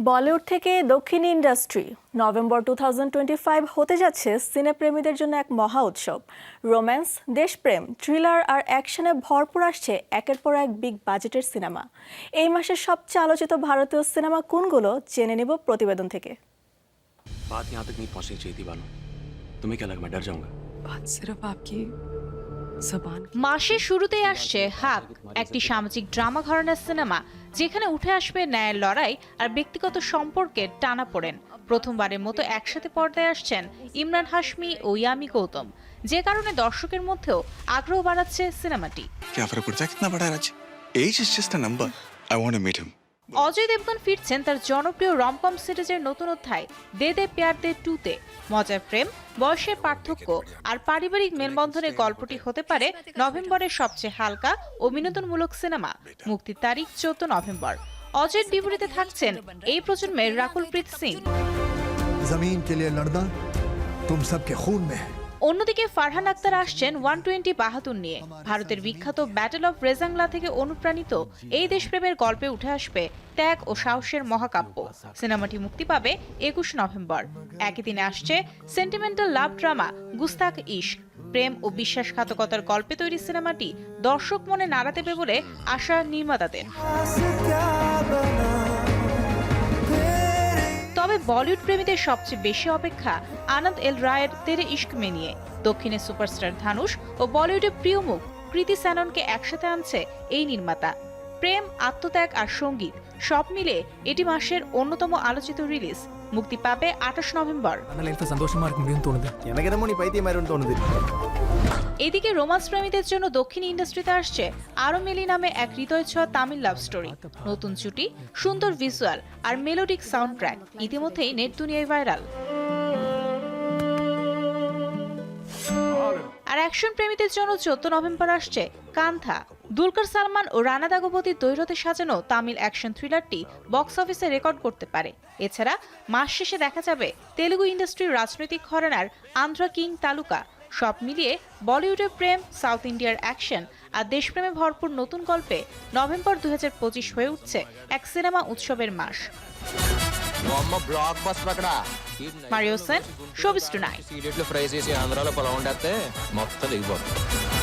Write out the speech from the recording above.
বলিউড থেকে দক্ষিণ industry November two হতে যাচ্ছে সিনেপ্রেমীদের জন্য এক মহা উৎসব রোম্যান্স দেশপ্রেম থ্রিলার আর অ্যাকশনে ভরপুর আসছে একের পর এক বিগ বাজেটের সিনেমা এই মাসের সবচেয়ে আলোচিত ভারতীয় সিনেমা কোনগুলো জেনে নেব প্রতিবেদন থেকে बात यहाँ तक नहीं पहुंचनी चाहिए थी बानो तुम्हें क्या लगा मैं डर जाऊंगा बात सिर्फ आपकी जबान की মাসের শুরুতে আসছে হাক একটি সামাজিক ড্রামা ঘরানার সিনেমা যেখানে উঠে আসবে ন্যায়ের লড়াই আর ব্যক্তিগত সম্পর্কের টানা পড়েন। প্রথমবারের মতো একসাথে পর্দায় আসছেন ইমরান হাশমি ও ইয়ামি গৌতম। যে কারণে দর্শকের মধ্যেও আগ্রহ বাড়াচ্ছে সিনেমাটি। এই number I want to meet him Ajay Devgn ফিরছেন তার জনপ্রিয় রমকম সিরিজের নতুন অধ্যায়, দে দে প্যার দে টুতে। মজার প্রেম, বয়সের পার্থক্য আর পারিবারিক মেলবন্ধনের গল্পটি হতে পারে নভেম্বরের সবচেয়ে হালকা ও বিনোদনমূলক সিনেমা। মুক্তির তারিখ চৌদ্দ নভেম্বর। অজয়ের বিপরীতে থাকছেন এই প্রজন্মের রাকুলপ্রীত সিং। জমিন কে লিয়ে লড়না তুম সবকে খুন মে হ্যায়। অন্যদিকে ফারহান আক্তার আসছেন ওয়ান টোয়েন্টি বাহাদুর নিয়ে। ভারতের বিখ্যাত ব্যাটেল অফ রেজাংলা থেকে অনুপ্রাণিত এই দেশপ্রেমের গল্পে উঠে আসবে ত্যাগ ও সাহসের মহাকাব্য। সিনেমাটি মুক্তি পাবে একুশ নভেম্বর। একই দিনে আসছে সেন্টিমেন্টাল লাভ ড্রামা গুস্তাক ইশক প্রেম ও বিশ্বাসঘাতকতার গল্পে তৈরি সিনেমাটি দর্শক মনে নাড়া দেবে বলে আশা নির্মাতাদের। বলিউড প্রেমীদের সবচেয়ে বেশি অপেক্ষা আনন্দ এল রায়ের তেরে ইস্ক মে নিয়ে। দক্ষিণে সুপারস্টার ধানুষ ও বলিউডের প্রিয় মুখ কৃতি স্যাননকে একসাথে আনছে এই নির্মাতা। প্রেম আত্মত্যাগ আর সংগীত সব মিলে এটি মাসের অন্যতম আলোচিত রিলিজ। মুক্তি পাবে আঠাশ নভেম্বর। এদিকে রোমান্স প্রেমীদের জন্য দক্ষিণ ইন্ডাস্ট্রিতে আসছে আরও মেলি নামে এক হৃদয় ছোঁয়া তামিল লাভ স্টোরি নতুন জুটি সুন্দর ভিজুয়াল আর মেলোডিক সাউন্ড ট্র্যাক ইতিমধ্যেই নেট দুনিয়ায় ভাইরাল অ্যাকশন প্রেমীদের জন্য চোদ্দ নভেম্বর আসছে কান্থা। দুলকার সালমান ও রানা দাগবতীর দৈরতে সাজানো তামিল অ্যাকশন থ্রিলারটি বক্স অফিসে রেকর্ড করতে পারে। এছাড়া মাস শেষে দেখা যাবে তেলুগু ইন্ডাস্ট্রির রাজনৈতিক ঘরানার আন্ধ্রা কিং তালুকা। সব মিলিয়ে বলিউডের প্রেম, সাউথ ইন্ডিয়ার অ্যাকশন আর দেশপ্রেমে ভরপুর নতুন গল্পে নভেম্বর দু হাজার পঁচিশ হয়ে উঠছে এক সিনেমা উৎসবের মাস। బ్లాక్ బస్ అక్కడ. మరియు సెన్ శోభిస్తున్నాయి ఫ్రై చేసి ఆంధ్రాలో పొలం ఉండేస్తే మొత్తం దిగిపోతుంది.